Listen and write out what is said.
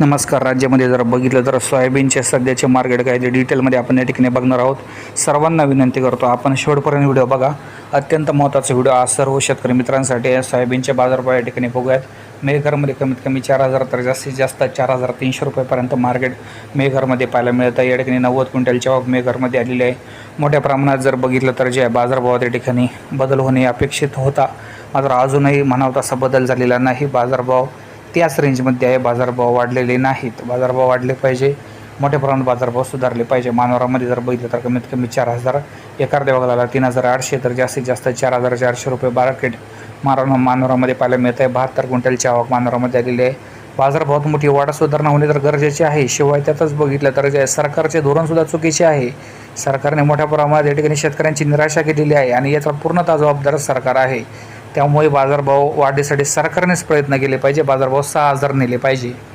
नमस्कार. राज्यामध्ये जर बघितलं तर सोयाबीनचे सध्याचे मार्केट काय ते डिटेलमध्ये आपण या ठिकाणी बघणार आहोत. सर्वांना विनंती करतो आपण शेवटपर्यंत व्हिडिओ बघा. अत्यंत महत्त्वाचा व्हिडिओ आज सर्व शेतकरी मित्रांसाठी सोयाबीनचे बाजारभाव या ठिकाणी बघूयात. मेघरमध्ये कमीत कमी चार हजार तर जास्तीत जास्त चार हजार तीनशे रुपयेपर्यंत मार्केट मेघरमध्ये पाहायला मिळतं या ठिकाणी नव्वद क्विंटलच्या आवक मेघरमध्ये आलेली आहे. मोठ्या प्रमाणात जर बघितलं तर जे बाजारभावात या ठिकाणी बदल होणे अपेक्षित होता. मात्र अजूनही म्हणावं तसा बदल झालेला नाही. बाजारभाव त्याच रेंजमध्ये आहे. बाजारभाव वाढलेले नाहीत. बाजारभाव वाढले पाहिजे. मोठ्या प्रमाणात बाजारभाव सुधारले पाहिजे. मानवरामध्ये जर बघितलं तर कमीत कमी चार हजार. एखाद्या बघायला तीन हजार आठशे तर जास्तीत जास्त चार हजार चारशे रुपये बाराकेट मानव मानवरामध्ये पाहायला मिळत आहे बहात्तर क्विंटलची आवक मानवरामध्ये आलेली आहे. बाजारभावात मोठी वाढ सुधारणा होणे तर गरजेचे आहे. शिवाय त्यातच बघितलं तर जे सरकारचे धोरणसुद्धा चुकीचे आहे. सरकारने मोठ्या प्रमाणात या ठिकाणी शेतकऱ्यांची निराशा केलेली आहे आणि याचा पूर्णतः जबाबदार सरकार आहे. त्यामुळे बाजारभाव वाढीसाठी सरकारनेच प्रयत्न केले पाहिजे. बाजारभाव सहा हजार नेले पाहिजे.